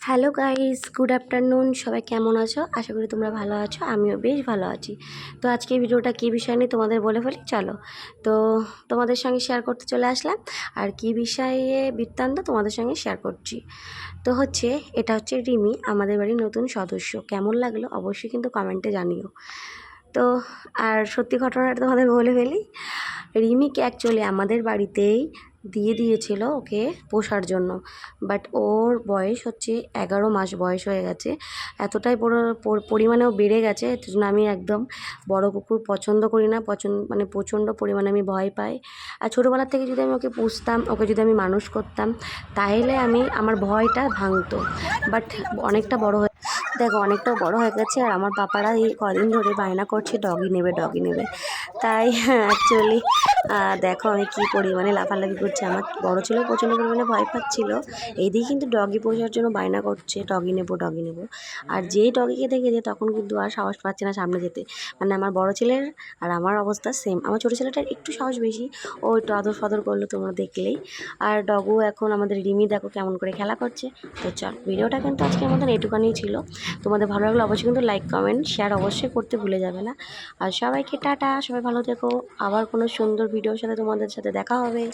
Hello guys, good afternoon. সবাই কেমন আছো? আশা করি তোমরা ভালো আছো, আমিও বেশ ভালো আছি। তো আজকে ভিডিওটা কী বিষয় নিয়ে তোমাদের বলে ফেলি? চলো। তো তোমাদের সঙ্গে শেয়ার করতে চলে আসলাম, আর কী বিষয়ে বৃত্তান্ত তোমাদের সঙ্গে শেয়ার করছি। তো হচ্ছে, এটা হচ্ছে রিমি, আমাদের বাড়ির নতুন সদস্য। কেমন লাগল অবশ্যই কিন্তু কমেন্টে জানিও। তো, আর সত্যি ঘটনাটা তোমাদের বলে ফেলি, রিমিকে অ্যাকচুয়ালি আমাদের বাড়িতেই দিয়ে দিয়েছিল ওকে পোষার জন্য। বাট ওর বয়স হচ্ছে এগারো মাস বয়স হয়ে গেছে। এতটাই বড় পর- পরিমাণে ও বেড়ে গেছে। জন্য আমি একদম বড় কুকুর পছন্দ করি না। পছন্দ মানে প্রচণ্ড পরিমাণে আমি ভয় পাই। আর ছোটোবেলার থেকে যদি আমি ওকে পুষতাম, ওকে যদি আমি মানুষ করতাম তাহলে আমি, আমার ভয়টা ভাঙতো। বাট অনেকটা বড় হয়ে, দেখো অনেকটা বড় হয়ে গেছে। আর আমার পাপারা এই কদিন ধরে বায়না করছে ডগি নেবে ডগি নেবে। তাই অ্যাকচুয়ালি দেখো আমি কী পরিমাণে লাফালাফি করছি। আমার বড় ছেলেও প্রচণ্ড পরিমাণে ভয় পাচ্ছিল। এইদিকে কিন্তু ডগি পোষার জন্য বায়না করছে। ডগি নেব ডগি নেব। আর যেই ডগিকে দেখেছে তখন কিন্তু আর সাহস পাচ্ছে না সামনে যেতে। মানে আমার বড় ছেলের আর আমার অবস্থা সেম আমার ছোটো ছেলেটার একটু সাহস বেশি। ও একটু আদর ফাদর করল তোমরা দেখলেই। আর ডগু এখন আমাদের রিমি দেখো কেমন করে খেলা করছে। তো চল, ভিডিওটা কিন্তু আজকের মতন এটুকানিই ছিল। তোমাদের ভালো লাগলে অবশ্যই কিন্তু লাইক কমেন্ট শেয়ার অবশ্যই করতে ভুলে যাবে না। আর সবাইকে টাটা, সবাই ভালো থেকো। আবার কোনো সুন্দর ভিডিওর সাথে তোমাদের সাথে দেখা হবে।